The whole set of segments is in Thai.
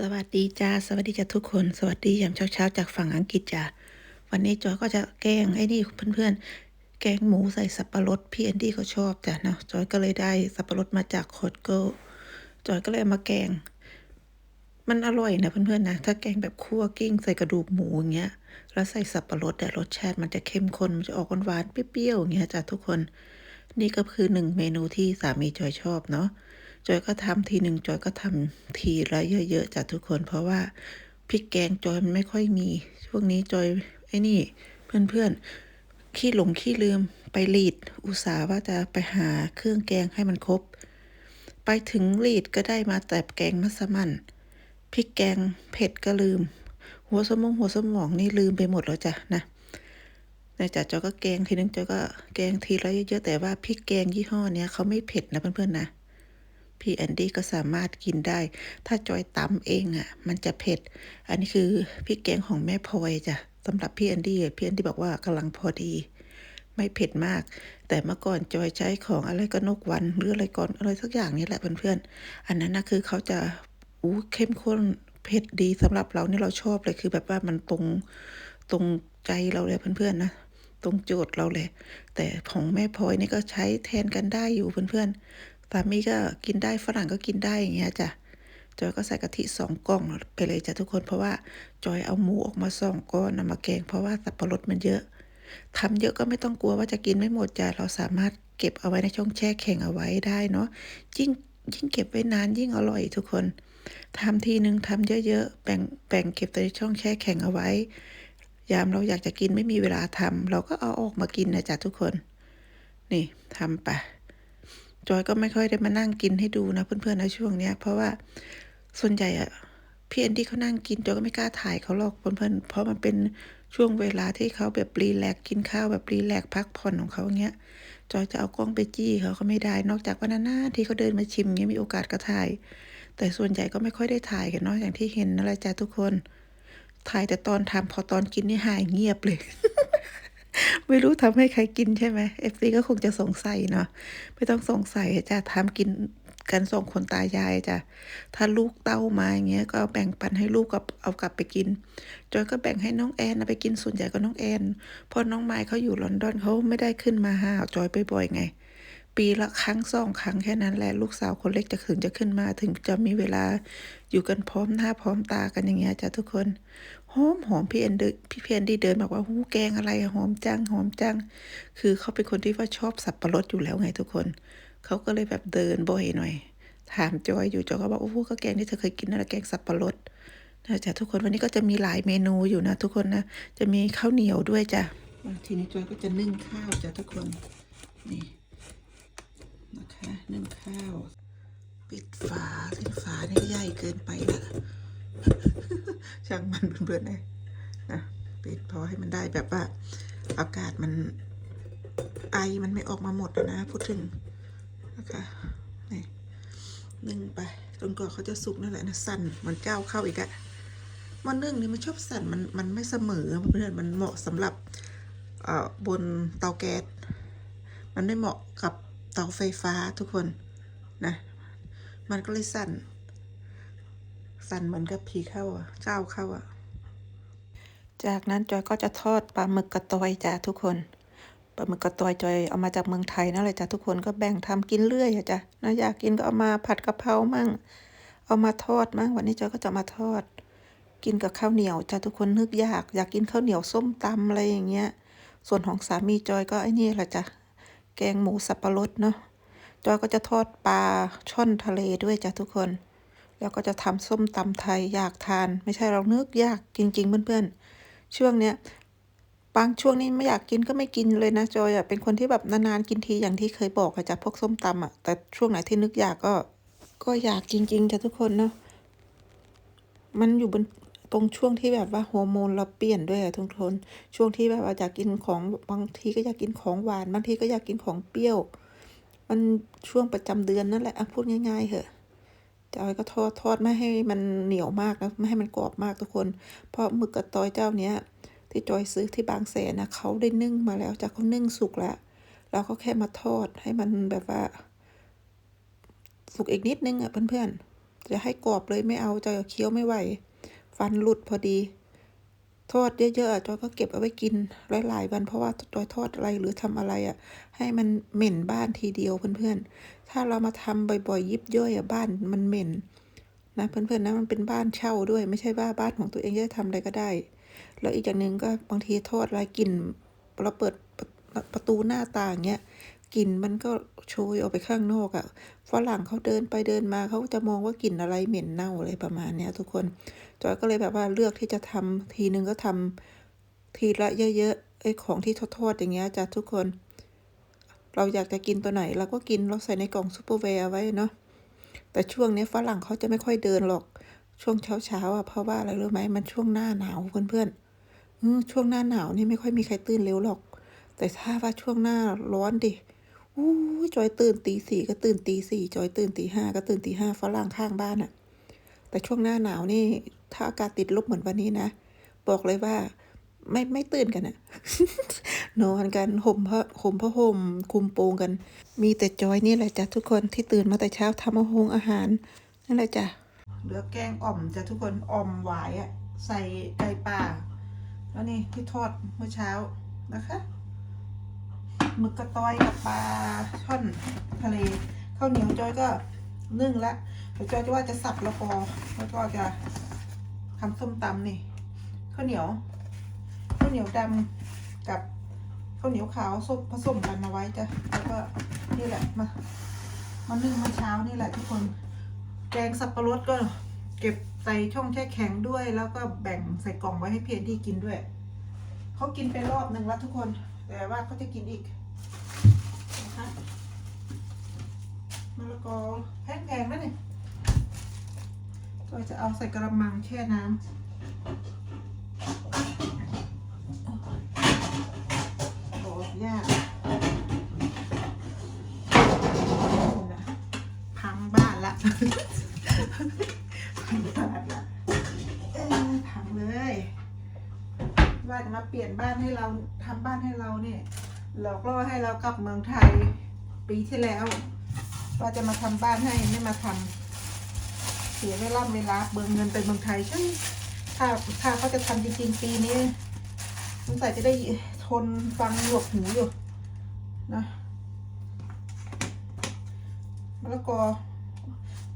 สวัสดีจ้าสวัสดีจ้าทุกคนสวัสดียามเช้าๆจากฝั่งอังกฤษจ้าวันนี้จอยก็จะแกงไอ้นี่เพื่อนๆ แกงหมูใส่สับปะรดพี่แอนดี้เขาชอบจ้ะเนาะจอยก็เลยได้สับปะรดมาจากโคดโก้จอยก็เลยมาแกง มันอร่อยนะเพื่อนๆนะถ้าแกงแบบคั่วกิ้งใส่กระดูกหมูอย่างเงี้ยแล้วใส่สับปะรดแต่รสชาติมันจะเข้มข้นมันจะออกหวานๆเปรี้ยวๆอย่างเงี้ยจ้ะทุกคน นี่ก็คือหนึ่งเมนูที่สามีจอยชอบเนาะ จอยก็ทำทีหนึ่งจอยก็ทำทีละเยอะๆจากทุกคนเพราะว่าพริกแกงจอยมันไม่ค่อยมี ช่วงนี้จอยไอ้นี่เพื่อนๆขี้หลงขี้ลืมไปรีด อุตส่าห์ว่าจะไปหาเครื่องแกงให้มันครบ ไปถึงรีดก็ได้มาแต่แกงมัสมั่นพริกแกงเผ็ดก็ลืม หัวสมองหัวสมองนี่ลืมไปหมดแล้วจ้ะนะในจ่าจอยก็แกงทีนึงจอยก็แกงทีละเยอะๆแต่ว่าพริกแกงยี่ห้อเนี้ยเขาไม่เผ็ดนะเพื่อนๆนะ พี่แอนดี้ก็สามารถกินได้ ถ้าจอยตำเองอะ่ะ มันจะเผ็ด อันนี้คือพริกแกงของแม่พลอยจ้ะสำหรับพี่แอนดี้พี่แอนดี้บอกว่ากำลังพอดี ไม่เผ็ดมาก แต่เมื่อก่อนจอยใช้ของอะไรก็นกวันหรืออะไรก่อนอะไรสักอย่างนี่แหละเพื่อนๆอันนั้นนะคือเขาจะอู้เข้มข้นเผ็ดดีสำหรับเรานี่เราชอบเลยคือแบบว่ามันตรงตรงใจเราเลยเพื่อนๆนะตรงโจทย์เราเลย แต่ของแม่พลอยนี่ก็ใช้แทนกันได้อยู่เพื่อนๆ สามีก็กินได้ฝรั่งก็กินได้อย่างเงี้ยจ้ะจอยก็ใส่กะทิสองกล่องไปเลยจ้ะทุกคนเพราะว่าจอยเอาหมูออกมาสองก้อนนำมาแกงเพราะว่าสับปะรดมันเยอะทำเยอะก็ไม่ต้องกลัวว่าจะกินไม่หมดจ้ะเราสามารถเก็บเอาไว้ในช่องแช่แข็งเอาไว้ได้เนาะยิ่งยิ่งเก็บไว้นานยิ่งอร่อยทุกคนทำทีนึงทำเยอะๆแบ่งแบ่งเก็บในช่องแช่แข็งเอาไว้ ยามเราอยากจะกินไม่มีเวลาทำเราก็เอาออกมากินนะจ๊ะทุกคน นี่ทำไป จอยก็ไม่ค่อยได้มานั่งกินให้ดูนะเพื่อนๆในช่วงเนี้ย เพราะว่าส่วนใหญ่อะพี่แอนดี้เขานั่งกินจอยก็ไม่กล้าถ่ายเขาหรอกเพื่อนๆเพราะมันเป็นช่วงเวลาที่เขาแบบรีแลกกินข้าวแบบรีแลกพักผ่อนของเขาอย่างเงี้ย จอยจะเอากล้องไปจี้เขาก็ไม่ได้ นอกจากวันนั้นนะที่เขาเดินมาชิมเงี้ยมีโอกาสก็ถ่าย แต่ส่วนใหญ่ก็ไม่ค่อยได้ถ่ายกันเนาะอย่างที่เห็นนั่นแหละจ้ะทุกคน ถ่ายแต่ตอนทำพอตอนกินนี่หายเงียบเลย ไม่รู้ทำให้ใครกินใช่ไหมเอฟซีก็คงจะสงสัยเนาะไม่ต้องสงสัยจะทำกินกันสองคนตายายจ้ะถ้าลูกเต้ามาอย่างเงี้ยก็แบ่งปันให้ลูกกับเอากลับไปกินจอยก็แบ่งให้น้องแอนไปกินส่วนใหญ่ก็น้องแอนเพราะน้องไม้เขาอยู่ลอนดอนเขาไม่ได้ขึ้นมาหาจอยบ่อยๆไง ปีละครั้งสองครั้งแค่นั้นแหละลูกสาวคนเล็กจะถึงจะขึ้นมาถึงจะมีเวลาอยู่กันพร้อมหน้าพร้อมตากันอย่างเงี้ยจ้ะทุกคน หอมหอมพี่แอนเดพี่เพียนดีเดินบอกว่าหูแกงอะไรหอมจังหอมจัง คือเขาเป็นคนที่ว่าชอบสับปะรดอยู่แล้วไงทุกคน เขาก็เลยแบบเดินบ่อยหน่อย ถามจอยอยู่จอยก็บอกโอ้โหก็แกงที่เธอเคยกินนั่นแหละแกงสับปะรดนะจ๊ะทุกคนวันนี้ก็จะมีหลายเมนูอยู่นะ ทุกคนนะ จะมีข้าวเหนียวด้วยจ้ะทีนี้จอยก็จะนึ่งข้าวจ้ะทุกคนนี่นะคะนึ่งข้าว ปิดฝาซึ่งฝานี่ก็ใหญ่เกินไปละช่างมัน เพื่อนๆเลยนะปิดพอให้มันได้แบบว่า อากาศมันไอมันไม่ออกมาหมดนะพูดถึงนะคะนี่นึ่งไปจนกว่าเขาจะสุกนั่นแหละนะสั่นมันเจ้าเข้าอีกอะมันนึ่งนี่มันชอบสั่นมันมันไม่เสมอเพื่อนมันเหมาะสำหรับเอ่อบนเตาแก๊สมันไม่เหมาะกับเตาไฟฟ้าทุกคนนะ มันก็เลยสั่น สั่นเหมือนกับผีเข้าอะ เจ้าเข้าอะ จากนั้นจอยก็จะทอดปลาหมึกกระตอยจ้ะทุกคนปลาหมึกกระตอยจอยเอามาจากเมืองไทยนั่นแหละจ้ะทุกคนก็แบ่งทำกินเรื่อยอะจ้ะนะอยากกินก็เอามาผัดกะเพรามั่ง เอามาทอดมั่งวันนี้จอยก็จะมาทอด กินกับข้าวเหนียวจ้ะทุกคนนึกอยาก อยากกินข้าวเหนียวส้มตำอะไรอย่างเงี้ย ส่วนของสามีจอยก็ไอ้นี่แหละจ้ะแกงหมูสับปะรดเนาะจอยก็จะทอดปลาช่อนทะเลด้วยจ้ะทุกคน แล้วก็จะทำส้มตำไทยอยากทาน ไม่ใช่เรานึกอยากจริง ๆ เพื่อนๆ ช่วงเนี้ยบางช่วงนี้ไม่อยากกินก็ไม่กินเลยนะจอยอะเป็นคนที่แบบนานๆกินทีอย่างที่เคยบอกอะจ้ะพวกส้มตำอะแต่ช่วงไหนที่นึกอยากก็ ก็อยากจริงๆจ้ะทุกคนเนาะมันอยู่บนตรงช่วงที่แบบว่าฮอร์โมนเราเปลี่ยนด้วยอะทุกคน ช่วงที่แบบว่าอยากกินของบางทีก็อยากกินของหวาน บางทีก็อยากกินของเปรี้ยว มันช่วงประจำเดือนนั่นแหละอะพูดง่ายๆเหอะ จอยก็ทอดทอดไม่ให้มันเหนียวมากนะไม่ให้มันกรอบมากทุกคน เพราะหมึกกระตอยเจ้าเนี้ย ที่จอยซื้อที่บางแสนนะเขาได้นึ่งมาแล้วจากเขานึ่งสุกแล้วเราก็แค่มาทอดให้มันแบบว่า สุกอีกนิดนึงอะเพื่อนๆจะให้กรอบเลยไม่เอาจะเคี้ยวไม่ไหว ฟันหลุดพอดี ทอดเยอะๆจอยก็เก็บเอาไว้กินหลายๆวันเพราะว่าจอยทอดอะไรหรือทำอะไรอะให้มันเหม็นบ้านทีเดียวเพื่อนๆ ถ้าเรามาทำบ่อยๆ ยิบย่อยอะบ้านมันเหม็นนะเพื่อนๆนะมันเป็นบ้านเช่าด้วย ไม่ใช่ว่าบ้านของตัวเองจะทำอะไรก็ได้ แล้วอีกอย่างหนึ่งก็บางทีทอดอะไรกลิ่นเราเปิดประประตูหน้าต่างเงี้ย กลิ่นมันก็โชยออกไปข้างนอกอะ่ะฝรั่งเขาเดินไปเดินมาเขาจะมองว่ากลิ่นอะไรเหม็นเน่าอะไรประมาณเนี้ยทุกคนจอยก็เลยแบบว่าเลือกที่จะทำทีนึงก็ทำทีละเยอะๆไอ้ของที่ทอดๆอย่างเงี้ยจ้ะทุกคน เราอยากจะกินตัวไหนเราก็กินเราใส่ในกล่องซูเปอร์แวร์ไว้เนาะแต่ช่วงนี้ฝรั่งเขาจะไม่ค่อยเดินหรอกช่วงเช้าเช้าๆอะเพราะว่าอะไรรู้ไหมมันช่วงหน้าหนาวเพื่อนๆอืมช่วงหน้าหนาวนี่ไม่ค่อยมีใครตื่นเร็วหรอก แต่ถ้าว่าช่วงหน้าร้อนดิ อู้จอยตื่นตีสี่ก็ตื่นตีสี่จอยตื่นตีห้าก็ตื่นตีห้าฝรั่งข้างบ้านอะแต่ช่วงหน้าหนาวนี่ ถ้าอากาศติดลบเหมือนวันนี้นะบอกเลยว่าไม่ไม่ตื่นกันอะนอนกันห่มผ้าห่มผ้าห่มคลุมโปงกัน มีแต่จอยนี่แหละจ้ะทุกคนที่ตื่นมาแต่เช้าทำอาหงอาหารนั่นแหละจ้ะเหลือแกงอ่อมจ้ะทุกคนอ่อมหวายอะใส่ไก่ป่าแล้วนี่ที่ทอดเมื่อเช้านะคะ หมึกกระตอยกับปลาช่อนทะเลข้าวเหนียวจอยก็นึ่งละเดี๋ยวจอยจะว่าจะสับแล้วพอแล้วก็จะทำส้มตำนี่ข้าวเหนียวข้าวเหนียวดำกับข้าวเหนียวขาวส้มผสมกันเอาไว้จ้ะแล้วก็นี่แหละมามานึ่งมื่อเช้านี่แหละทุกคนแกงสับปะรดก็เก็บใส่ช่องแช่แข็งด้วย แล้วก็แบ่งใส่กล่องไว้ให้เพียรที่กินด้วย เขากินไปรอบหนึ่งแล้วทุกคน แต่ว่าเขาจะกินอีกนะคะมะละกอแพงๆนะเนี่ยก็จะเอาใส่กระมังแช่น้ำโอ้ยากพังบ้านละ ว่าจะมาเปลี่ยนบ้านให้เราทำบ้านให้เราเนี่ยหลอกล่อให้เรากลับเมืองไทยปีที่แล้วว่าจะมาทำบ้านให้ไม่มาทำเสียเวลาเวลาเบิกเงินไปเมืองไทยใช่ถ้าถ้าเขาจะทำจริงๆปีนี้สงสัยจะได้ทนฟังหลวกหูอยู่นะมะละกอ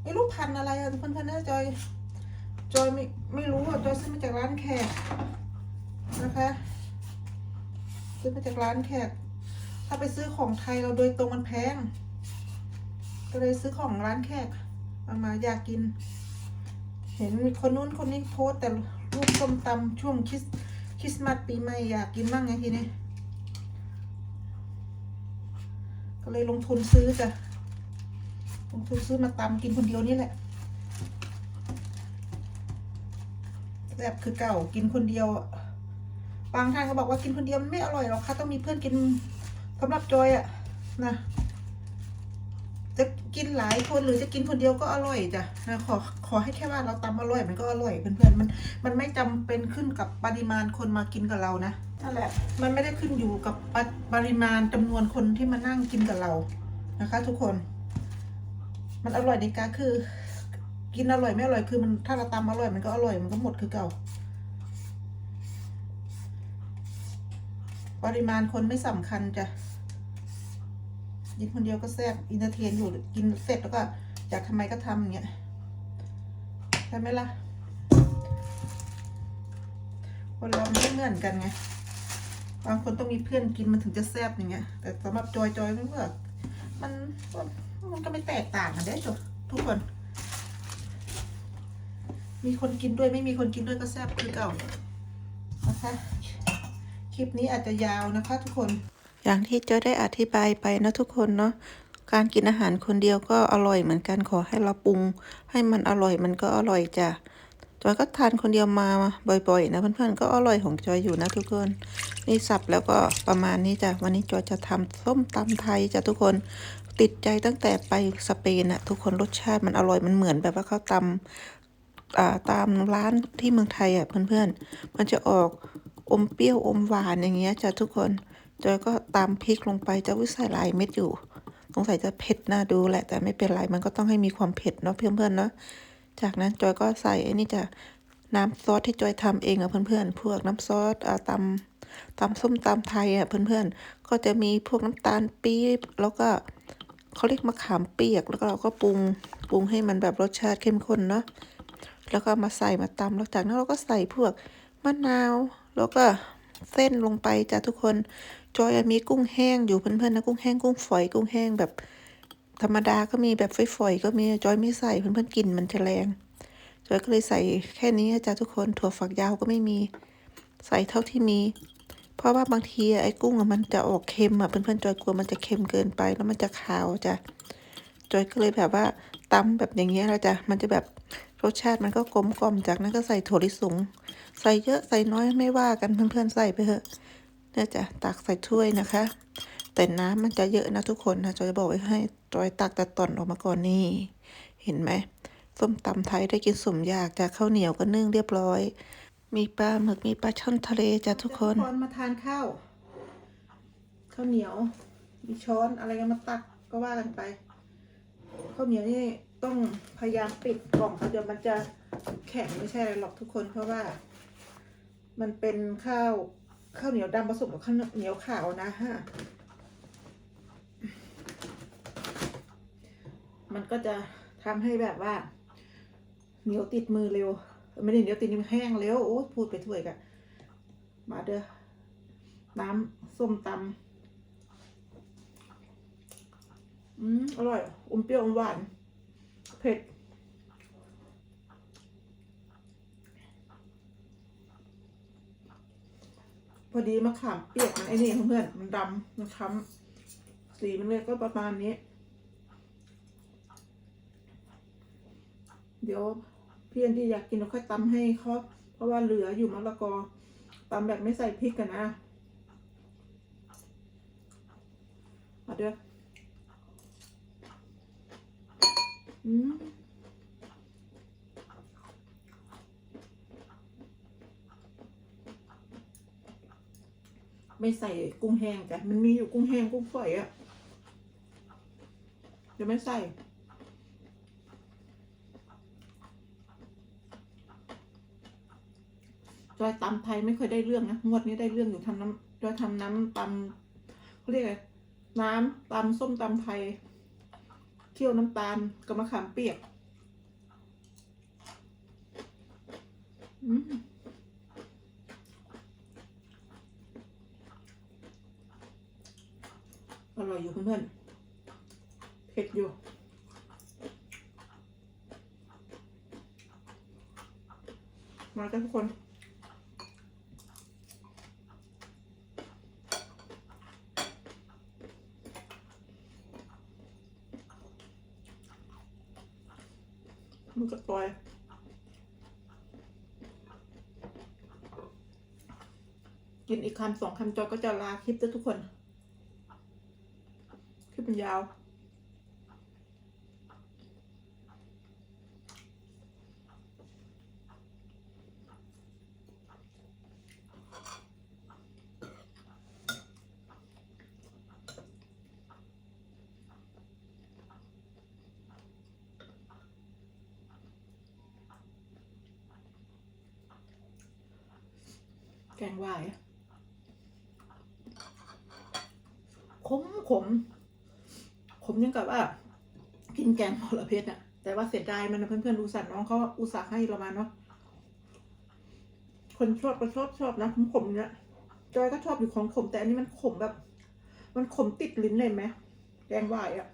ไม่รู้พันอะไรอะเพื่อนๆนะจอยจอยไม่ไม่รู้อะจอยซื้อมาจากร้านแขก นะคะซื้อมาจากร้านแขก ถ้าไปซื้อของไทยเราโดยตรงมันแพง ก็เลยซื้อของร้านแขกเอามาอยากกิน เห็นมีคนนู้นคนนี้โพสแต่รูปส้มตำช่วงคริสคริสต์มาสปีใหม่อยากกินบ้างไงทีนี้ ก็เลยลงทุนซื้อจ้ะ ลงทุนซื้อมาตำกินคนเดียวนี่แหละแบบคือเก่ากินคนเดียวอะ บางท่านก็บอกว่ากินคนเดียวมันไม่อร่อยหรอกค่ะต้องมีเพื่อนกินสำหรับจอยอะนะจะกินหลายคนหรือจะกินคนเดียวก็อร่อยจ้ะนะขอขอให้แค่ว่าเราตำอร่อยมันก็อร่อยเพื่อนๆมันมันไม่จำเป็นขึ้นกับปริมาณคนมากินกับเรานะนั่นแหละมันไม่ได้ขึ้นอยู่กับปริปริมาณจำนวนคนที่มานั่งกินกับเรานะคะ ทุกคน มันอร่อยในการคือ กินอร่อยไม่อร่อยคือมันถ้าเราตำอร่อยมันก็อร่อยมันก็หมดคือเก่า ปริมาณคนไม่สำคัญจ้ะกินคนเดียวก็แซ่บอินเตอร์เทนอยู่กินเสร็จแล้วก็อยากทำไมก็ทำอย่างเงี้ยใช่ไหมล่ะ คนเราไม่เหมือนกันไงบางคนต้องมีเพื่อนกินมันถึงจะแซ่บอย่างเงี้ย แต่สำหรับจอยจอยไม่เลือมันมันก็ไม่แตกต่างกันได้จบทุกคน มีคนกินด้วยไม่มีคนกินด้วยก็แซ่บคือเก่านะคะ ลิปนี้อาจจะยาวนะคะทุกคน อย่างที่จอยได้อธิบายไปนะทุกคนเนาะการกินอาหารคนเดียวก็อร่อยเหมือนกันขอให้เราปรุง ให้มันอร่อยมันก็อร่อยจ้ะจอยก็ทานคนเดียวมาบ่อยๆ นะเพื่อนๆก็อร่อยของจอยอยู่นะทุกคนนี่สับแล้วก็ประมาณนี้จ้ะวันนี้จอยจะทำส้มตำไทยจ้ะทุกคนติดใจตั้งแต่ไปสเปนอะทุกคนรสชาติมันอร่อยมันเหมือนแบบว่าเขาตำตามร้านที่เมืองไทยอะเพื่อนๆมันจะออก อมเปรี้ยวอมหวานอย่างเงี้ยจ้ะทุกคนจอยก็ตามพริกลงไปจะวิใส่หลายเม็ดอยู่สงสัยจะเผ็ดน่าดูแหละแต่ไม่เป็นไรมันก็ต้องให้มีความเผ็ดเนาะเพื่อนๆเนาะจากนั้นจอยก็ใส่ไอ้นี่จะน้ำซอสที่จอยทำเองอะเพื่อนๆ พวกน้ำซอสอ่าตำตำส้มตำไทยอะเพื่อนๆ ก็จะมีพวกน้ำตาลปี๊บแล้วก็เขาเรียกมะขามเปียกแล้วก็เราก็ปรุงปรุงให้มันแบบรสชาติเข้มข้นเนาะแล้วก็มาใส่มาตำแล้วจากนั้นเราก็ใส่พวกมะนาว แล้วก็เส้นลงไปจ้ะทุกคน จอยมีกุ้งแห้งอยู่เพื่อนๆนะกุ้งแห้งกุ้งฝอยกุ้งแห้งแบบธรรมดาก็มีแบบฝอยๆก็มีจอยไม่ใส่เพื่อนๆกลินมันจะแรงจอยก็เลยใส่แค่นี้จ้ะทุกคนถั่วฝักยาวก็ไม่มี ใส่เท่าที่มี เพราะว่าบางทีไอ้กุ้งอะมันจะออกเค็มอะเพื่อนๆจอยกลัวมันจะเค็มเกินไปแล้วมันจะคาวจ้ะจอยก็เลยแบบว่าตำแบบอย่างเงี้ยแล้วจ้ะมันจะแบบ รสชาติมันก็กลมกล่อมจากนั้นก็ใส่ถั่วลิสง ใส่เยอะใส่น้อยไม่ว่ากันเพื่อนๆใส่ไปเถอะเนี่ยจะตักใส่ถ้วยนะคะ แต่น้ำมันจะเยอะนะทุกคนนะจอยจะบอกไว้ให้จอยตักแต่ตอนออกมาก่อนนี่ เห็นไหมส้มตำไทยได้กินสมอยากจากข้าวเหนียวก็นึ่งเรียบร้อย มีปลาหมึกมีปลาช่อนทะเลจ้ะทุกคนคนมาทานข้าวข้าวเหนียว มีช้อนอะไรกันมาตักก็ว่ากันไปข้าวเหนียวนี่ ต้องพยายามปิดกล่องเขาเดี๋ยวมันจะแข็งไม่ใช่อะไรหรอกทุกคนเพราะว่า มันเป็นข้าวข้าวเหนียวดำผสมกับข้าวเหนียวขาวนะฮะมันก็จะทำให้แบบว่า เหนียวติดมือเร็ว ไม่ได้เหนียวติดนิ้วแห้งเร็วโอ้พูดไปถ้วยกะมาเด้อน้ำส้มตำอืมอร่อยอมเปรี้ยวอมหวาน เผ็ด พอดีมะขามเปียกมันไอ้นี่เพื่อนมันดำมันค้ำสีมันเลยก็ประมาณนี้ เดี๋ยวเพี่อนที่อยากกินเราค่อยตำให้เขาเพราะว่าเหลืออยู่มะละกอตำแบบไม่ใส่พริกกันนะมาเด้อ อืมไม่ใส่กุ้งแห้งจ้ะมันมีอยู่กุ้งแห้งกุ้งฝอยอะเดี๋ยวไม่ใส่ จอยตำไทยไม่เคยได้เรื่องนะ งวดนี้ได้เรื่องอยู่ทำน้ำจอยทำน้ำตำเขาเรียกอะไรน้ำตำส้มตำไทย คี่ยวน้ำตาลกับมะขามเปียกอร่อยอยู่เพื่อนเผ็ดอยู่มาจ้ะทุกคนก็ปล่อย กินอีกคำสองคำจอยก็จะลาคลิปแล้วทุกคน คลิปมันยาวแกงหวาย ขมขมขมยังกับว่า กินแกงมลเพชรอะแต่ว่าเสียดายมันนะเพื่อนๆอุตส่าห์น้องเขาอุตส่าห์ให้เรามาเนาะคนชอบก็ชอบชอบนะขมขมเนี่ยจอยก็ชอบอยู่ของขมแต่อันนี้มันขมแบบ มันขมติดลิ้นเลยไหมแกงหวายอะ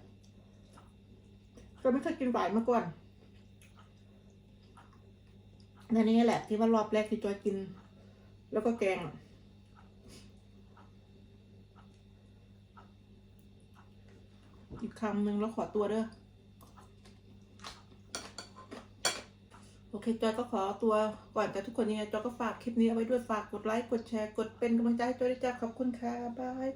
จอยไม่เคยกินหวายมาก่อนนั่นนี่แหละที่ว่ารอบแรกที่จอยกิน แล้วก็แกงอะ อีกคำหนึ่งแล้วขอตัวเด้อ โอเค จอยก็ขอตัวก่อนจะทุกคนยังไงจอยก็ฝากคลิปนี้เอาไว้ด้วยฝากกดไลค์ กดแชร์ กดเป็นกำลังใจให้จอยด้วยจ้าขอบคุณค่ะ บาย